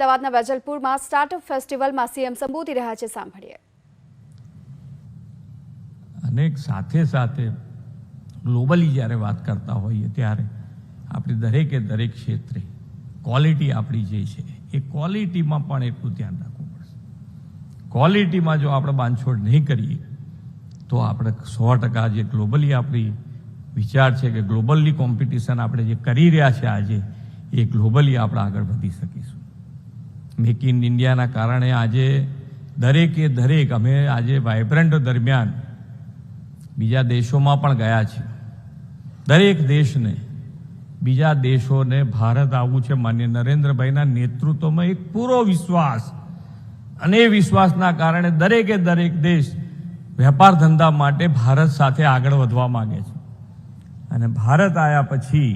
અમદાવાદના વેજલપુરમાં સ્ટાર્ટઅપ ફેસ્ટિવલમાં સીએમ સંબોધી રહ્યા છે, સાંભળીએ. અને સાથે સાથે ગ્લોબલી જ્યારે વાત કરતા હોઈએ ત્યારે આપણે દરેકે દરેક ક્ષેત્રે ક્વોલિટી આપણી જે છે, એ ક્વોલિટીમાં પણ એટલું ધ્યાન રાખવું પડશે. ક્વોલિટીમાં જો આપણે બાંધછોડ નહીં કરીએ, તો આપણે સો ટકા જે ગ્લોબલી આપણી વિચાર છે કે ગ્લોબલી કોમ્પિટિશન આપણે જે કરી રહ્યા છે આજે, એ ગ્લોબલી આપણે આગળ વધી શકીશું. મેક ઇન ઇન્ડિયાના કારણે આજે દરેકે દરેક, અમે આજે વાઇબ્રન્ટ દરમિયાન બીજા દેશોમાં પણ ગયા છીએ. દરેક દેશને, બીજા દેશોને ભારત આવવું છે માન્ય નરેન્દ્રભાઈના નેતૃત્વમાં એક પૂરો વિશ્વાસ. અને એ વિશ્વાસના કારણે દરેકે દરેક દેશ વેપાર ધંધા માટે ભારત સાથે આગળ વધવા માંગે છે. અને ભારત આવ્યા પછી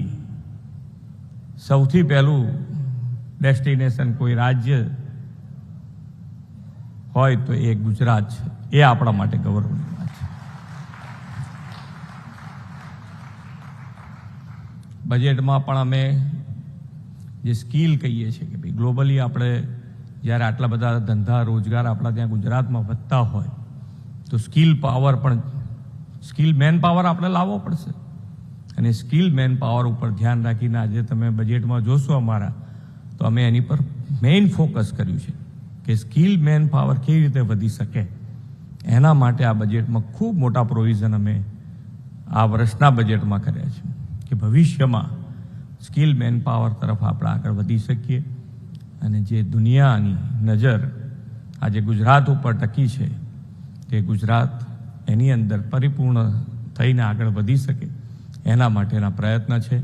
સૌથી પહેલું ડેસ્ટિનેશન કોઈ રાજ્ય હોય તો એ ગુજરાત છે. એ આપણા માટે ગૌરવની વાત છે. બજેટમાં પણ અમે જે સ્કિલ કહીએ છીએ કે ભાઈ ગ્લોબલી આપણે જ્યારે આટલા બધા ધંધા, રોજગાર આપણા ત્યાં ગુજરાતમાં વધતા હોય, તો સ્કિલ પાવર પણ, સ્કિલ મેન પાવર આપણે લાવવો પડશે. અને સ્કિલ મેન પાવર ઉપર ધ્યાન રાખીને આજે તમે બજેટમાં જોશો અમારા તો અમે એની પર મેઇન ફોકસ કર્યું છે કે સ્કિલ મેન પાવર કેવી રીતે વધી શકે. એના માટે આ બજેટમાં ખૂબ મોટા પ્રોવિઝન અમે આ વર્ષના બજેટમાં કર્યા છે કે ભવિષ્યમાં સ્કિલ મેન પાવર તરફ આપણે આગળ વધી શકીએ. અને જે દુનિયાની નજર આજે ગુજરાત ઉપર ટકી છે તે ગુજરાત એની અંદર પરિપૂર્ણ થઈને આગળ વધી શકે એના માટેના પ્રયત્ન છે.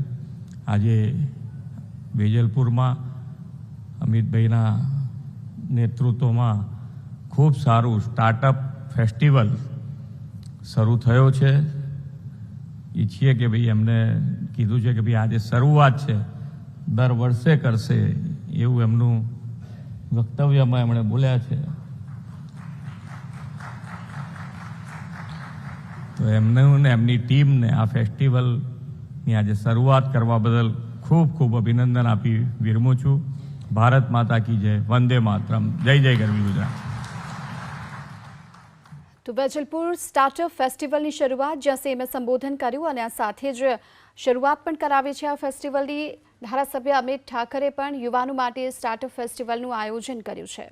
આજે વેજલપુરમાં અમિતભાઈના નેતૃત્વમાં ખૂબ સારું સ્ટાર્ટઅપ ફેસ્ટિવલ શરૂ થયો છે. ઈચ્છીએ કે ભાઈ એમને કીધું છે કે ભાઈ આજે શરૂઆત છે. દર વર્ષે કરશે એવું એમનું વક્તવ્યમાં એમણે બોલ્યા છે. તો એમને ને એમની ટીમને આ ફેસ્ટિવલની આજે શરૂઆત કરવા બદલ ખૂબ ખૂબ અભિનંદન આપી. વિરમું છું. ભારત માતા કી જય, વંદે માતરમ. જય જય ગરવી ગુજરાત. તો વેજલપુર સ્ટાર્ટઅપ ફેસ્ટિવલની શરૂઆત, જ્યાં સેમે સંબોધન કર્યું અને આ સાથે જ શરૂઆત પણ કરાવી છે આ ફેસ્ટિવલની. ધારાસભ્ય અમિત ઠાકરે પણ યુવાનો માટે સ્ટાર્ટઅપ ફેસ્ટિવલનું આયોજન કર્યું છે.